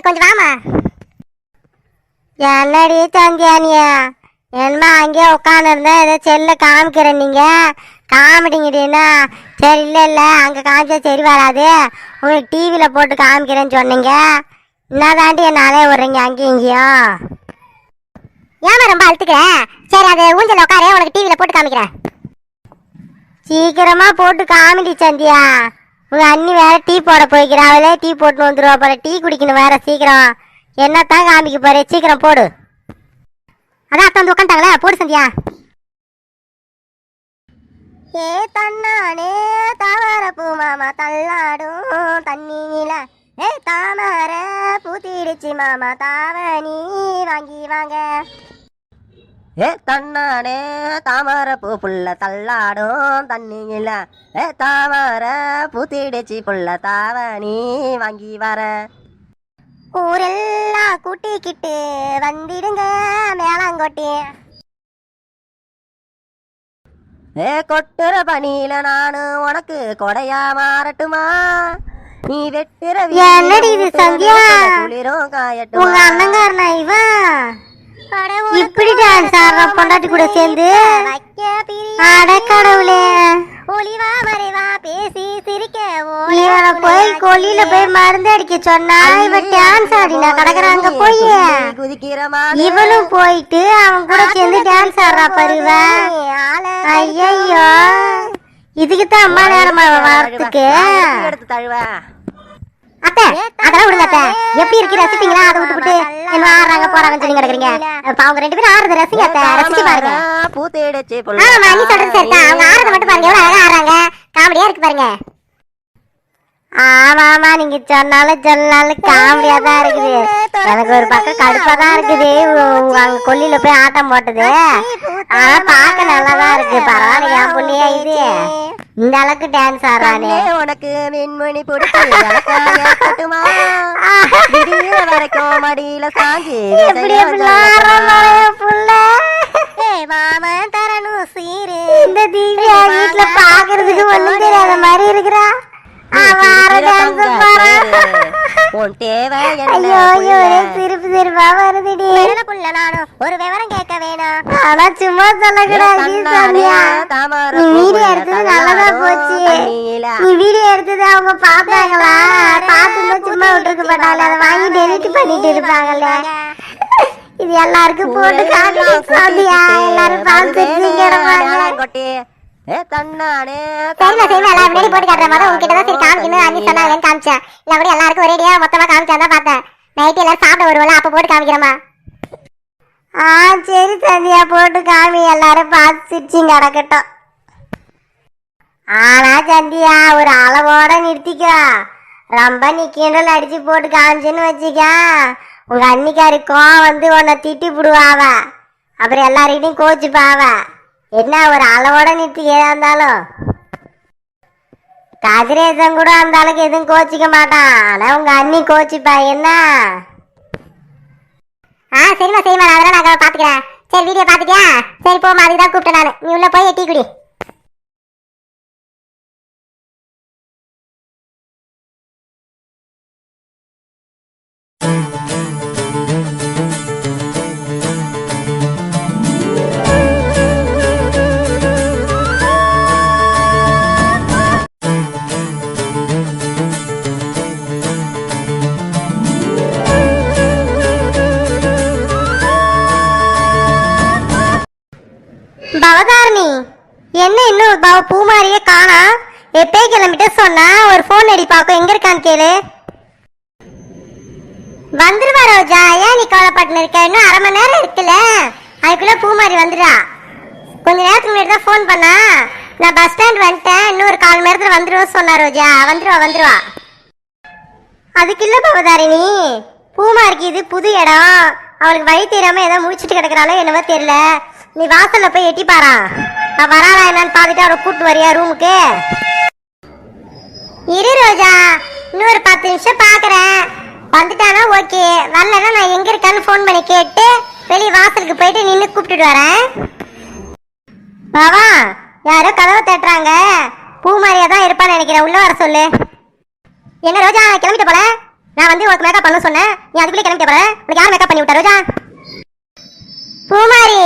இங்க கொஞ்சம் வாமா என்னடி சந்தியானியா என்னமா அங்கேயே உட்காந்துருந்தேன் ஏதோ செல்ல காமிக்கிறேன் நீங்க. காமிட்டீங்கடின்னா. சரி இல்லை இல்லை அங்கே காமிச்சா சரி வராது. உங்களுக்கு டிவியில் போட்டு காமிக்கிறேன்னு சொன்னீங்க. என்னதாண்டி என்ன அலைய விட்றீங்க அங்கேயும் இங்கேயும்? ஏமா ரொம்ப அழுத்துக்கிறேன் சரி அது ஊஞ்சல் உட்காரு உனக்கு டிவியில் போட்டு காமிக்கிறேன். சீக்கிரமாக போட்டு காமிடி சந்தியா. உங்க அண்ணி வேற டீ போட போய்க்கிறா. அவளே டீ போட்டு வந்துருவா போல டீ குடிக்கணும் வேற சீக்கிரம். என்னத்தான் காமிக்க போறே? சீக்கிரம் போடு. அதான் அத்தை வந்து உட்காந்துட்டாங்களே போடு சந்தியா. ஏ தன்னானே தாவர பூ மாமா தள்ளாடும் தண்ணியில. ஏ தாமர பூத்திடுச்சு மாமா தாவணி வாங்கி வாங்க. தன்னானே தாமர பூ புள்ள தள்ளாடும் தண்ணியில. ஏ தாமர பூத்திடுச்சு புள்ள தாவணி வாங்கி வர. ஊரெல்லாம் கூட்டிக்கிட்டு வந்திடுங்க மேலாங்கொட்டி. ஏ கொட்டுற பனியில நானு உனக்கு கொடையா மாறட்டுமா? நீ வெட்டுற என்னடி இது சந்தியா? குளிரும் காயட்டுமா? உங்க அண்ணங்காரனா இவன்? இப்படி டான்ஸ் ஆடுற பொண்டாட்டி கூட சேர்ந்து? அட கடவுளே. ஒளிவா மறைவா பேசி சிரிக்க இவனை போய் கொல்லியில போய் மருந்து அடிக்க சொன்னா இவன் டான்ஸ் ஆடினா கிடக்குறாங்க போய். இவனும் போயிட்டு அவன் கூட சேர்ந்து டான்ஸ் ஆடுறா பருவ ஐயோ இதுக்கு தான் அம்மா நேரமா வரத்துக்கு. எடுத்து தழுவ? அத்தை அதெல்லாம் விடுங்க அத்தை. எப்படி இருக்கு? ரசிப்பீங்களா? அதை விட்டுவிட்டு ஆடுறாங்க போறாங்கன்னு சொல்லி கிடக்குறீங்க. அவங்க ரெண்டு பேரும் ஆடுறது ரசிங்க அத்தை. ரசிச்சு பாருங்க. பூத்தேடச்சு ஆமா நீ சொல்றது சரிதான். அவங்க ஆடுறத மட்டும் பாருங்க. எவ்வளவு அழகா ஆடுறாங்க. காமெடியா இருக்கு பாருங்க. ஆமா ஆமா நீங்க சொன்னாலும் சொன்னாலும் காமெடியா தான் இருக்குது. எனக்கு ஒரு பக்கம் கடுப்பா தான் இருக்குது. அங்க கொல்லியில போய் ஆட்டம் போட்டது. ஆனா பார்க்க நல்லா தான் இருக்கு. பரவாயில்ல என் புள்ளையா இது. இந்த அளவுக்கு டான்ஸ் ஆடுறானே. உனக்கு மின்மணி பிடிக்குமா வரைக்கும் மடியில சாஞ்சி மாமன் தரணும் சீரு. இந்த தீவியா வீட்டுல பாக்குறதுக்கு ஒண்ணும் தெரியாத மாதிரி இருக்கிறா. ஒரே விவரம் கேட்க வேணாம். ஆனா சும்மா சொல்லக்கூடாது வீடியோ எடுத்தது நல்லதா போச்சு. நீ வீடியோ எடுத்தது அவங்க பார்த்தாங்களா? பார்த்துருந்தா சும்மா விட்டுருக்க மாட்டாங்களே அதை வாங்கி டெலிட் பண்ணிட்டு இருப்பாங்கல்ல இது எல்லாருக்கும் போட்டு காட்டி சந்தியா எல்லாரும் பார்த்துட்டு தன்னானே முன்னாடி போட்டு காட்டுற மாதிரி உங்ககிட்ட தான் சரி காமிக்கணும். அண்ணி சொன்னாங்கன்னு காமிச்சேன் இல்லை கூட எல்லாருக்கும் ஒரேடியா மொத்தமா காமிச்சா தான் பார்த்தேன். நைட்டு எல்லாரும் சாப்பிட வருவோம்ல அப்போ போட்டு காமிக்கிறேம்மா. ஆ சரி சந்தியா போட்டு காமி. எல்லாரும் பார்த்து சிரிச்சிங்க அடக்கட்டும் ஆனா சந்தியா ஒரு அளவோட நிறுத்திக்கோ. ரொம்ப நீ கிண்டல் அடிச்சு போட்டு காமிச்சுன்னு வச்சுக்க. உங்க அன்னிக்காரி கோவம் வந்து உன்னை திட்டி விடுவாவ அப்புறம் எல்லாருக்கிட்டையும் கோச்சுப்பாவ. என்ன ஒரு அளவோட நிறுத்திக்க ஏதா இருந்தாலும் கதிரேசன் கூட அந்த அளவுக்கு எதுவும் கோச்சிக்க மாட்டான். ஆனா உங்க அண்ணி கோச்சிப்பா. என்ன? ஆ சரிம்மா சரிம்மா. நான் அதெல்லாம் நான் பாத்துக்கிறேன். சரி வீடியோ பாத்துக்கியா சரி போமா அதுக்கு தான் கூப்பிட்டேன் நான். நீ உள்ள போய் டீ குடி. பாவ பூமாரியே காணா. எப்பே கிளம்பிட்டு சொன்னா ஒரு ஃபோன் அடி பாக்கும் எங்க இருக்கான்னு கேளு. வந்துருவா ரோஜா ஏன் நீ கவலைப்பட்டு இருக்க? இன்னும் அரை மணி நேரம் இருக்குல்ல. அதுக்குள்ள பூமாரி வந்துடா கொஞ்ச நேரத்துக்கு முன்னாடி தான் ஃபோன் பண்ணா. நான் பஸ் ஸ்டாண்ட் வந்துட்டேன். இன்னும் ஒரு கால் மணி நேரத்தில் வந்துருவோம் சொன்னா ரோஜா. வந்துருவா வந்துருவா. அதுக்கு இல்லை பவதாரிணி பூமாரிக்கு இது புது இடம். அவளுக்கு வழி தெரியாம ஏதோ முடிச்சிட்டு கிடக்குறாளோ என்னவோ தெரியல. நீ வாசல்ல போய் எட்டி பாரா. நான் வராளா என்னன்னு பார்த்துட்டு அவரை கூட்டு வரியா ரூமுக்கு இரு ரோஜா இன்னொரு பத்து நிமிஷம் பாக்குறேன். வந்துட்டானா ஓகே வரலன்னா நான் எங்க இருக்கான்னு ஃபோன் பண்ணி கேட்டு வெளியே வாசலுக்கு போயிட்டு நின்று கூப்பிட்டுட்டு வரேன். பாவா யாரோ கதவை தட்டுறாங்க. பூ மாதிரியா தான் இருப்பான்னு நினைக்கிறேன். உள்ள வர சொல்லு. என்ன ரோஜா கிளம்பிட்டு போல? நான் வந்து உனக்கு மேக்கப் பண்ண சொன்னேன். நீ அதுக்குள்ளே கிளம்பிட்டு போல? உனக்கு யார் மேக்கப் பண்ணி விட்டா ரோஜா? பூமாரி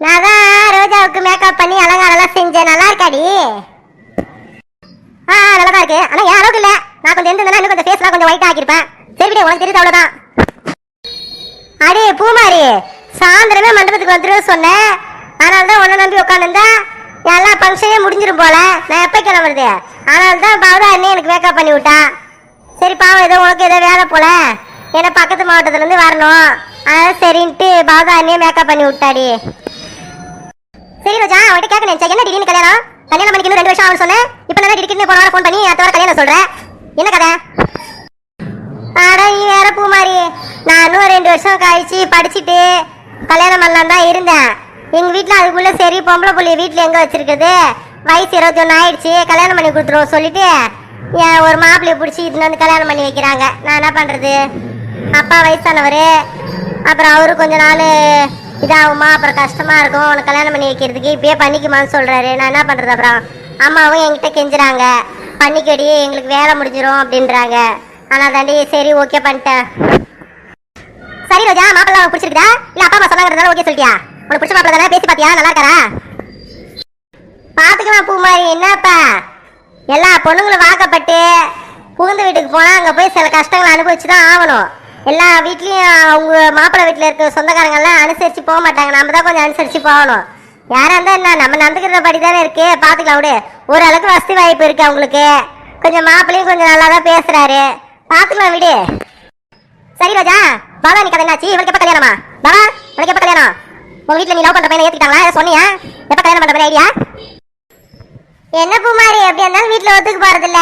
நான் தான் ரோஜாவுக்கு மேக்கப் பண்ணி அலங்காரம்லாம் செஞ்சேன். நல்லா இருக்காடி. ஆ நல்லா தான் இருக்கு. ஆனா என் அளவுக்கு நான் கொஞ்சம் இருந்ததுன்னா இன்னும் கொஞ்சம் ஃபேஸ்லாம் கொஞ்சம் ஒயிட் ஆக்கியிருப்பேன். சரி விடு உனக்கு தெரியுது அவ்வளோதான் அடே பூமாரி சாயந்தரமே மண்டபத்துக்கு வந்துருவேன் சொன்னேன். அதனால தான் உன்னை நம்பி உட்காந்துருந்தா எல்லா ஃபங்க்ஷனே முடிஞ்சிடும் போல. நான் எப்போ கிளம்புறது அதனால தான் பவதா அண்ணே எனக்கு மேக்கப் பண்ணி விட்டா. சரி பாவம் ஏதோ உனக்கு ஏதோ வேலை போல. ஏன்னா பக்கத்து மாவட்டத்துலேருந்து வரணும். அதான் சரின்ட்டு பவதா அண்ணே மேக்கப் பண்ணி விட்டாடி. சரி ரோஜா அவன்கிட்ட கேட்க நினைச்சா என்ன திடீர்னு கல்யாணம்? கல்யாணம் பண்ணிக்கணும் ரெண்டு வருஷம் ஆகும் சொன்னேன். இப்போ நான் திடீர்னு போன வாரம் ஃபோன் பண்ணி அடுத்த வாரம் கல்யாணம் சொல்கிறேன் என்ன கதை? அட நீ வேற பூமாரி. நானும் ரெண்டு வருஷம் கழிச்சு படிச்சுட்டு கல்யாணம் பண்ணலாம் தான் இருந்தேன். எங்கள் வீட்டில் அதுக்குள்ளே சரி பொம்பளை புள்ளைய வீட்டில் எங்கே வச்சிருக்குது? வயசு இருபத்தொன்று ஆயிடுச்சு கல்யாணம் பண்ணி கொடுத்துருவோம் சொல்லிட்டு என் ஒரு மாப்பிள்ளையை பிடிச்சி இதுல வந்து கல்யாணம் பண்ணி வைக்கிறாங்க. நான் என்ன பண்ணுறது அப்பா வயசானவர். அப்புறம் அவரு கொஞ்ச நாள் இதாகுமா அப்புறம் கஷ்டமாக இருக்கும். உனக்கு கல்யாணம் பண்ணி வைக்கிறதுக்கு இப்பயே பண்ணிக்குமான்னு சொல்கிறாரு நான் என்ன பண்ணுறது அப்புறம்? அம்மாவும் என்கிட்ட கெஞ்சுறாங்க. பண்ணிக்கடி எங்களுக்கு வேலை முடிஞ்சிடும் அப்படின்றாங்க. ஆனால் தாண்டி சரி ஓகே பண்ணிட்டேன். சரி ரோஜா மாப்பிள்ளை பிடிச்சிருக்கா பிடிச்சிருக்குதா? இல்ல அப்பா அம்மா சொன்னாங்கிறதால ஓகே சொல்லிட்டியா? உனக்கு பிடிச்ச மாப்பிள்ளை தானே பேசி பார்த்தியா? நல்லா இருக்காரா? பார்த்துக்கலாம் பூமாரி என்னப்பா? எல்லா பொண்ணுங்களும் வாக்கப்பட்டு புகுந்த வீட்டுக்கு போனால் அங்கே போய் சில கஷ்டங்களை அனுபவிச்சு தான் ஆகணும். எல்லா வீட்லேயும் அவங்க மாப்பிள்ளை வீட்டில் இருக்க சொந்தக்காரங்கள்லாம் அனுசரித்து போக மாட்டாங்க. நம்ம தான் கொஞ்சம் அனுசரித்து போகணும். யாரா இருந்தால் என்ன? நம்ம நடந்துக்கிற படி தானே இருக்கு. பார்த்துக்கலாம் விடு. ஓரளவுக்கு வசதி வாய்ப்பு இருக்குது அவங்களுக்கு. கொஞ்சம் மாப்பிள்ளையும் கொஞ்சம் நல்லா தான் பேசுகிறாரு பார்த்துக்கலாம் விடு. சரி ரோஜா. பாலா நீ கதை என்னாச்சு இவனுக்கு எப்போ கல்யாணமா? பாலா உனக்கு எப்போ கல்யாணம்? உங்கள் வீட்டில் நீ லவ் பண்ணுற பையனை ஏற்றிட்டாங்களா சொன்னியா? எப்போ கல்யாணம் பண்ணுற ஐடியா? என்ன பூமாரி எப்படி இருந்தாலும் வீட்டில் ஒத்துக்கு போகிறதில்ல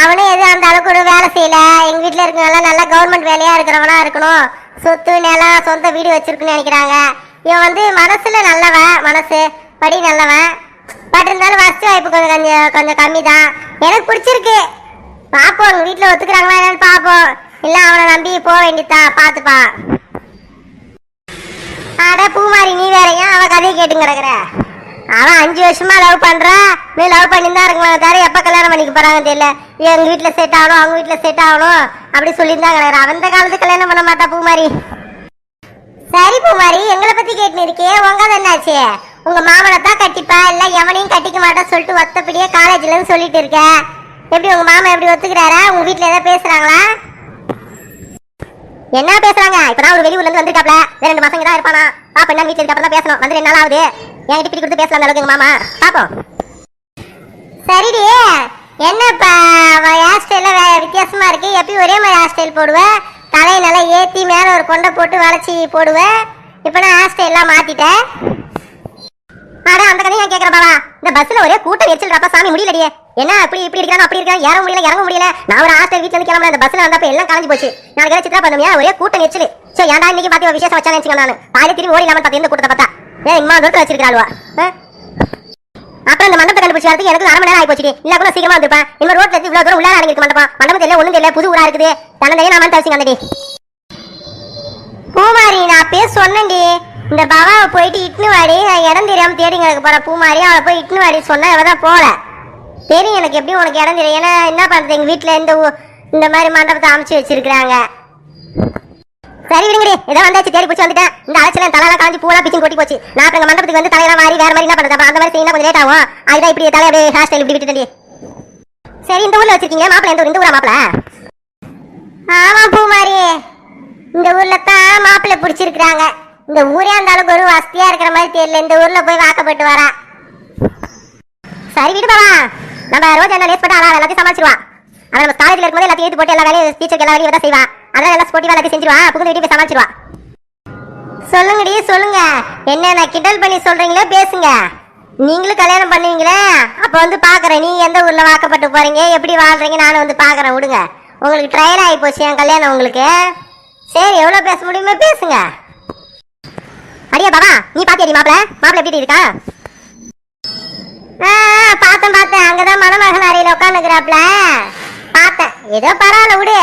அவனும் எதுவும் அந்த அளவுக்கு ஒரு வேலை செய்யல? எங்க வீட்டுல இருக்கிறவங்களாம் நல்லா கவர்மெண்ட் வேலையா இருக்கிறவனா இருக்கணும். சொத்து நிலம் சொந்த வீடு வச்சிருக்குன்னு நினைக்கிறாங்க. இவன் வந்து மனசுல நல்லவன் மனசு படி நல்லவன். பட் இருந்தாலும் வசதி வாய்ப்பு கொஞ்சம் கொஞ்சம் கொஞ்சம் கம்மி தான் எனக்கு பிடிச்சிருக்கு. பாப்போம் உங்க வீட்டுல ஒத்துக்கிறாங்களா என்னன்னு பாப்போம். இல்ல அவனை நம்பி போக வேண்டியதான் பாத்துப்பா அட பூமாரி நீ வேறையா? அவன் கதையை கேட்டுங்க கிடக்குற. அவன் அஞ்சு வருஷமா லவ் பண்றான் நீ லவ் பண்ணி தான் இருக்கலாம் தவிர எப்ப கல்யாணம் பண்ணிக்க போறாங்க தெரியல. எங்க வீட்டுல செட் ஆகணும் அவங்க வீட்டுல செட் ஆகணும் அப்படி சொல்லியிருந்தா கிடக்குற அந்த காலத்து கல்யாணம் பண்ண மாட்டா பூமாரி. சரி பூமாரி எங்களை பத்தி கேட்டு இருக்கே உங்க என்னாச்சு? உங்க மாமனை தான் கட்டிப்பா இல்ல எவனையும் கட்டிக்க மாட்டா சொல்லிட்டு ஒத்தப்படியே காலேஜ்ல இருந்து சொல்லிட்டு இருக்க. எப்படி உங்க மாமா எப்படி ஒத்துக்கிறாரா? உங்க வீட்டுல ஏதாவது பேசுறாங்களா? என்ன பேசுறாங்க? இப்பதான் ஒரு வெளியூர்ல இருந்து வந்திருக்காப்ல. ரெண்டு மாசங்க தான் இருப்பானா? பாப்பா என்ன வீட்டுல இருக்கப்ப தான் பேசணும். வந்து ரெண்டு நாள் ஆகுது. என்கிட்ட பிடி கொடுத்து பேசலாம் அளவுக்கு மாமா. பாப்போம். சரிடி. என்னப்பா ஹேர் ஸ்டைல வேற வித்தியாசமா இருக்கு. எப்பயும் ஒரே மாதிரி ஹேர் ஸ்டைல் போடுவேன் தலையை நல்லா ஏத்தி மேல ஒரு கொண்டை போட்டு வளைச்சி போடுவேன் இப்போ நான் ஹேர் ஸ்டைல்லாம் மாத்திட்டேன். அட அந்த கதையை ஏன் கேக்குற பாவா? இந்த பஸ்ல ஒரே கூட்டம் எரிச்சல் சாமி முடியலடியே என்ன அப்படி இப்படி இருக்காங்க அப்படி இருக்காங்க ஏற முடியல இறங்க முடியல. நான் ஒரு ஆஸ்டர் வீட்ல இருந்து கிளம்புற அந்த பஸ்ல வந்தப்ப எல்லாம் கலஞ்சு போச்சு. நாளைக்கு ஏதாவது சித்ரா பண்ணுமியா ஒரே கூட்டம் எரிச்சல் சோ ஏன்டா இன்னைக்கு பாத்தி விசேஷம் வச்சானு நான். பாதி திரும்பி ஓடி இல்லாம பார்த்து எந்த கூட்டத்தை பார்த்தா? ஏன் இம்மா தூரத்துல வச்சிருக்காளுவா அப்புறம் இந்த மண்டபத்தை கண்டுபிடிச்சு வரதுக்கு எனக்கு அரை மணி நேரம் ஆகி போச்சு இல்ல கூட சீக்கிரமா வந்திருப்பேன். இன்னும் ரோட்ல இருந்து இவ்வளவு தூரம் உள்ள இறங்கி மண்டபம் மண்டபம் தெரியல ஒண்ணும் தெரியல புது ஊரா இருக்குது. தன்னந்தையே நான் தரிசிங்க அந்த பூமாரி நான் பேர் சொன்னேன்டி. இந்த பவாவை போயிட்டு இட்னு வாடி. நான் இடம் தெரியாம தேடிங்க போற பூமாரி அவளை போய் இட்னு வாடி. சொன்னா இவதான் போல. தெரியும் எனக்கு எப்படி உனக்கு இடம் தெரியும். ஏன்னா என்ன பண்றது? எங்க வீட்டுல இந்த இந்த மாதிரி மண்டபத்தை அமைச்சு வச்சிருக்காங்க சரி விடுங்கடி. ஏதோ வந்தாச்சு. தேடி பிடிச்சி வந்துட்டேன். இந்த அலைச்சல தலையெல்லாம் காஞ்சி பூலாம் பிச்சு கொட்டி போச்சு. நான் அப்புறம் மண்டபத்துக்கு வந்து தலையெல்லாம் மாறி வேற மாதிரி என்ன பண்றது? அந்த மாதிரி செய்யணும் கொஞ்சம் லேட் ஆகும். அதுதான் இப்படி தலை அப்படியே ஹேர் ஸ்டைல் இப்படி விட்டுட்டேன் சரி இந்த ஊர்ல வச்சிருக்கீங்க. மாப்பிள்ள எந்த ஊர்? இந்த ஊரா மாப்பிள்ளை? ஆமா பூமாரி. இந்த ஊர்ல தான் மாப்பிள்ளை பிடிச்சிருக்காங்க இந்த ஊரே அந்த அளவுக்கு ஒரு வசதியா இருக்கிற மாதிரி தெரியல. இந்த ஊர்ல போய் வாக்கப்பட்டு வரா சரி விடுபாவா நம்ம ரோஜா என்ன லேஸ் போட்டு அழகா எல்லாத்தையும் சமாளிச்சிருவா அவன் நம்ம காலேஜில் இருக்கும்போது எல்லாத்தையும் ஏத்து போட்டு எல்லா வேலையும் டீச்சருக்கு எல்லா வேலையும் தான் செய்வா அதெல்லாம் எல்லாம் ஸ்போர்ட்டிவா எல்லாத்தையும் செஞ்சிருவா புகுந்து வீட்டு போய் சமாளிச்சிருவா சொல்லுங்கடி சொல்லுங்க. என்னென்ன கிண்டல் பண்ணி சொல்றீங்களோ பேசுங்க. நீங்களும் கல்யாணம் பண்ணுவீங்களே? அப்ப வந்து பாக்குறேன். நீ எந்த ஊர்ல வாக்கப்பட்டு போறீங்க? எப்படி வாழ்றீங்க? நானும் வந்து பாக்குறேன். விடுங்க. உங்களுக்கு ட்ரையல் ஆகி போச்சு என் கல்யாணம் உங்களுக்கு. சரி எவ்வளோ பேச முடியுமோ பேசுங்க. அடியா பாபா நீ பாத்தியாடி மாப்பிள? மாப்பிள எப்படி இருக்கா? பார்த்தேன் பார்த்தேன். அங்கதான் மணமகன் அறையில உட்காந்துக்கிறாப்ல பார்த்தேன். ஏதோ பரவாயில்ல விடு.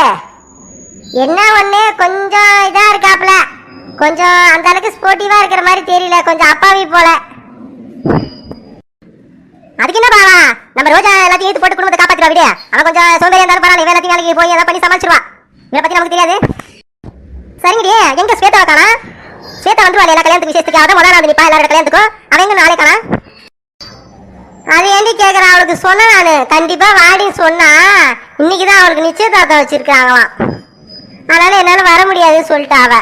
என்ன ஒண்ணு? கொஞ்சம் இதா இருக்காப்ல. கொஞ்சம் அந்த அளவுக்கு ஸ்போர்ட்டிவா இருக்கிற மாதிரி தெரியல. கொஞ்சம் அப்பாவி போல. அதுக்கு என்ன பாவா? நம்ம ரோஜா எல்லாத்தையும் ஏத்து போட்டு குடும்பத்தை காப்பாத்திடுவா விடு. அவன் கொஞ்சம் சோம்பேறியா இருந்தாலும் பரவாயில்ல. இவன் எல்லாத்தையும் வேலைக்கு போய் எதாவது பண்ணி சமாளிச்சிருவா. இதை பத்தி நமக்கு தெரியாது. சரிங்கடி எங்க ஸ்வேதா காணா? ஸ்வேதா வந்து எல்லா கல்யாணத்துக்கு விசேஷத்துக்கு. அதான் முதல் நாள் நிப்பா எல்லாரோட கல்யாணத்துக்கும். அவன் எங்க நாளை காணா? அது ஏண்டி கேட்குற அவளுக்கு சொன்ன நான். கண்டிப்பா வாடின்னு சொன்னா. இன்னைக்குதான் அவளுக்கு நிச்சயதார்த்தம் வச்சிருக்காங்களாம் அதனால என்னால வர முடியாதுன்னு சொல்லிட்டா அவ.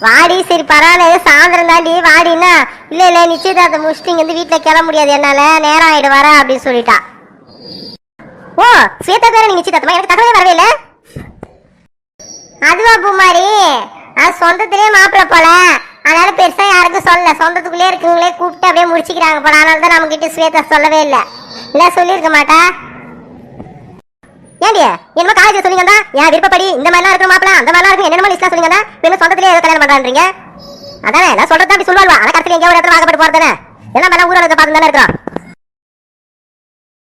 வாடி சரி பரவாயில்ல சாயந்தரம் தாண்டி வாடின்னா இல்ல இல்ல நிச்சயதார்த்தம் முடிச்சுட்டு இங்கே இருந்து வீட்டுல கிளம்ப முடியாது என்னால. நேரம் ஆகிடு வர அப்படின்னு சொல்லிட்டா. ஓ ஸ்வேதா தானே நீங்க நிச்சயதார்த்தமா? எனக்கு தகவலே வரவே இல்லை. அதுவா பூமாரி? அது சொந்தத்திலே மாப்பிள்ள போல. அதனால பெருசா யாருக்கும் சொல்ல சொந்தத்துக்குள்ளே இருக்குங்களே கூப்பிட்டு அப்படியே முடிச்சுக்கிறாங்க போல அதனால தான் நம்ம கிட்ட ஸ்வேதா சொல்லவே இல்லை. இல்லை சொல்லியிருக்க மாட்டா. ஏண்டி? என்னமோ காலேஜ் சொல்லுங்க தான் என் விருப்பப்படி இந்த மாதிரிலாம் இருக்கிற மாப்பிள்ள அந்த மாதிரிலாம் இருக்கும் என்னென்னமோ லிஸ்ட்லாம் சொல்லுங்க தான் என்ன சொந்தத்திலே ஏதோ கல்யாணம் பண்றான்றீங்க. அதானே? நான் சொல்றது அப்படி சொல்லுவாள் ஆனால் கடைசியில் எங்கேயோ ஒரு இடத்துல வாக்கப்பட்டு போகிறதானே எல்லாம் மேலே ஊரகத்தை பார்த்து தானே இருக்கிறோம்.